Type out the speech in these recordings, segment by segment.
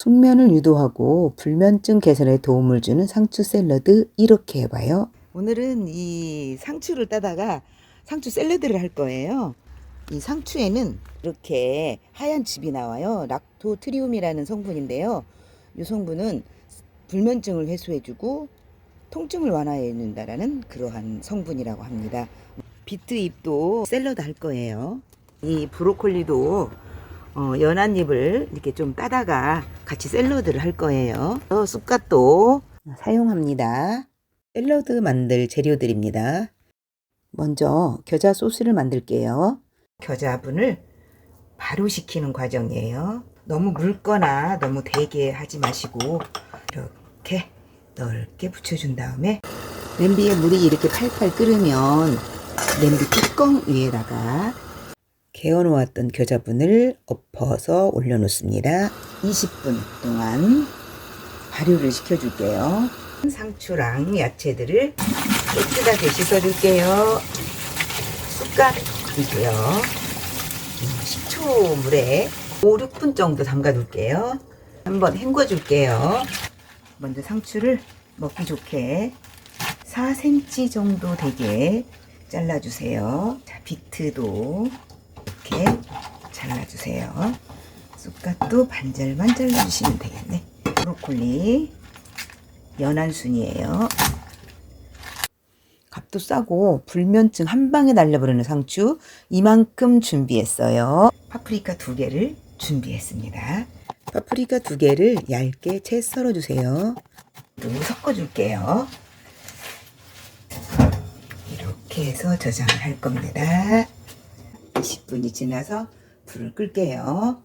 숙면을 유도하고 불면증 개선에 도움을 주는 상추 샐러드 이렇게 해봐요. 오늘은 이 상추를 따다가 상추 샐러드를 할 거예요. 이 상추에는 이렇게 하얀 즙이 나와요. 락토트리움이라는 성분인데요. 이 성분은 불면증을 해소해주고 통증을 완화해준다라는 그러한 성분이라고 합니다. 비트 잎도 샐러드 할 거예요. 이 브로콜리도 어, 연한 잎을 이렇게 좀 따다가 같이 샐러드를 할 거예요. 어, 쑥갓도 사용합니다. 샐러드 만들 재료들입니다. 먼저 겨자 소스를 만들게요. 겨자분을 바로 식히는 과정이에요. 너무 묽거나 너무 되게 하지 마시고 이렇게 넓게 붙여준 다음에 냄비에 물이 이렇게 팔팔 끓으면 냄비 뚜껑 위에다가 개어놓았던 겨자분을 엎어서 올려놓습니다. 20분 동안 발효를 시켜줄게요. 상추랑 야채들을 깨끗하게 씻어줄게요. 쑥갓 그리고요. 음, 식초 물에 5, 6분 정도 담가둘게요. 한번 헹궈줄게요. 먼저 상추를 먹기 좋게 4cm 정도 되게 잘라주세요. 자, 비트도 이렇게 잘라주세요. 쑥갓도 반절만 잘라주시면 되겠네. 브로콜리 연한 순이에요. 값도 싸고 불면증 한 방에 날려버리는 상추 이만큼 준비했어요. 파프리카 두 개를 준비했습니다. 파프리카 두 개를 얇게 채 썰어주세요. 또 섞어줄게요. 이렇게 해서 저장을 할 겁니다. 20분이 지나서 불을 끌게요.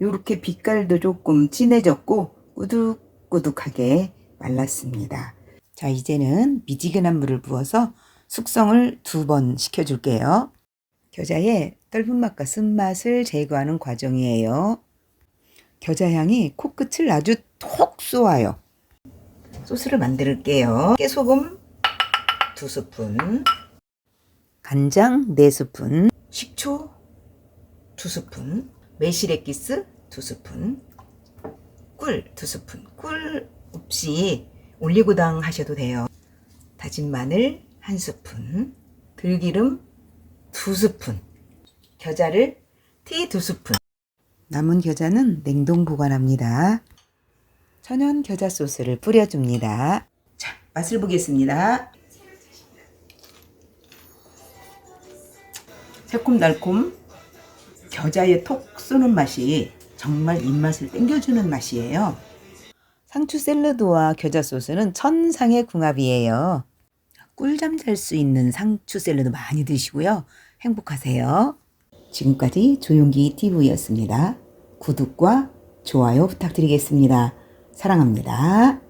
이렇게 빛깔도 조금 진해졌고 꾸둑꾸둑하게 말랐습니다. 자, 이제는 미지근한 물을 부어서 숙성을 두 번 시켜줄게요. 겨자의 떫은 맛과 쓴맛을 제거하는 과정이에요. 겨자 향이 코끝을 아주 톡 쏘아요. 소스를 만들게요. 깨소금 두 스푼, 간장 네 스푼, 식초 두 스푼, 매실액기스 두 스푼, 꿀 두 스푼. 꿀 없이 올리고당 하셔도 돼요. 다진 마늘 한 스푼, 들기름 두 스푼, 겨자를 티 두 스푼. 남은 겨자는 냉동 보관합니다. 천연 겨자 소스를 뿌려줍니다. 자, 맛을 보겠습니다. 새콤달콤 겨자의 톡 쏘는 맛이 정말 입맛을 땡겨주는 맛이에요. 상추 샐러드와 겨자 소스는 천상의 궁합이에요. 꿀잠 잘 수 있는 상추 샐러드 많이 드시고요. 행복하세요. 지금까지 조용기 TV였습니다. 구독과 좋아요 부탁드리겠습니다. 사랑합니다.